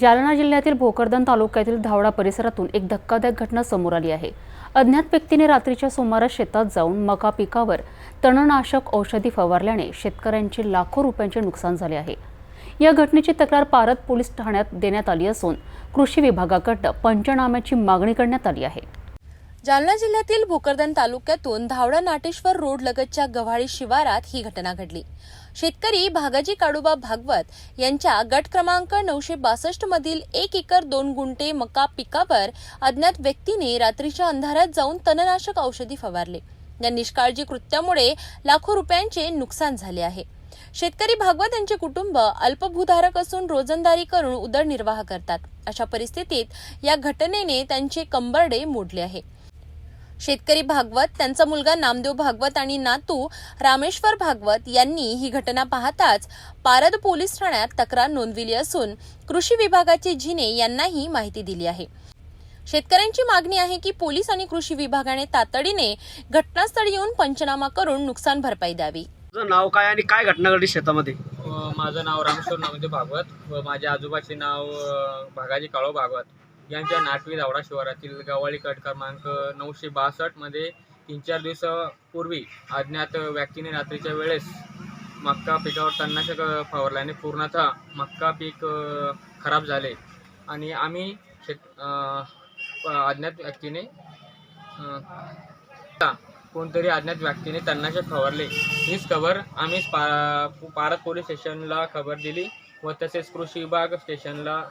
जालना जिल्ह्यातील भोकरदन तालुक्यातील धावडा परिसरातून एक धक्कादायक घटना समोर आली आहे. अज्ञात व्यक्तीने रात्रीच्या सुमारास शेतात जाऊन मका पिकावर तणनाशक औषधी फवारल्याने शेतकऱ्यांचे लाखो रुपयांचे नुकसान झाले आहे. या घटनेची तक्रार पारद पोलीस ठाण्यात देण्यात आली असून कृषी विभागाकडं पंचनाम्याची मागणी करण्यात आली आहे. जालना जिल्ह्यातील भोकरदन तालुक्यातून धावडा नाटेश्वर रोड लगतच्या गव्हाळी शिवारात ही घटना घडली. शेतकरी भागाजी काडोबा भागवत यांच्या गट क्रमांक नऊशे बासष्ट मधील एक एकर दोन गुंठे मका पिकावर अज्ञात व्यक्तीने रात्रीच्या अंधारात जाऊन तणनाशक औषधी फवारले. या निष्काळजी कृत्यामुळे लाखो रुपयांचे नुकसान झाले आहे. शेतकरी भागवत यांचे कुटुंब अल्पभूधारक असून रोजंदारी करून उदरनिर्वाह करतात. अशा परिस्थितीत या घटनेने त्यांचे कंबरडे मोडले आहे. शेतकरी भागवत त्यांचा मुलगा नामदेव भागवत आणि नातू रामेश्वर भागवत यांनी ही घटना पाहताच पारद पोलीस ठाण्यात तक्रार नोंदविली असून कृषी विभागाचे झिने यांनाही माहिती दिली आहे. शेतकऱ्यांची मागणी आहे की पोलीस आणि कृषी विभागाने तातडीने घटनास्थळी येऊन पंचनामा करून नुकसान भरपाई द्यावी. तुझं नाव काय आणि काय घटना घडली शेतामध्ये? माझं नाव रामेश्वर नामदेव भागवत व माझ्या आजोबाचे नाव भागाजी काळो भागवत. यांच्या नाटवी धावडा शिवारातील गव्हाळी कट क्रमांक नऊशे बासष्टमध्ये तीन चार दिवसापूर्वी अज्ञात व्यक्तीने रात्रीच्या वेळेस मक्का पिकावर तणनाशक फवारल्याने पूर्णतः मक्का पीक खराब झाले. आणि आम्ही शेत अज्ञात व्यक्तीने कोणतरी अज्ञात व्यक्तीने तणनाशक फवारले. हीच खबर आम्ही पा पारत पोलीस स्टेशनला खबर दिली व तसेच कृषी विभाग स्टेशनला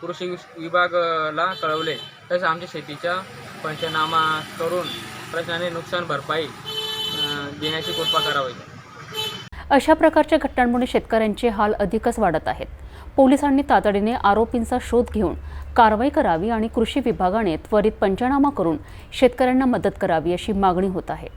कृषी विभागाला कळवले. तसेच आमच्या शेतीचा पंचनामा करून प्रश्नाने नुकसान भरपाई देण्याची कृपा करावी. अशा प्रकारच्या घटनांमुळे शेतकऱ्यांचे हाल अधिकच वाढत आहेत. पोलिसांनी तातडीने आरोपींचा शोध घेऊन कारवाई करावी आणि कृषी विभागाने त्वरित पंचनामा करून शेतकऱ्यांना मदत करावी अशी मागणी होत आहे.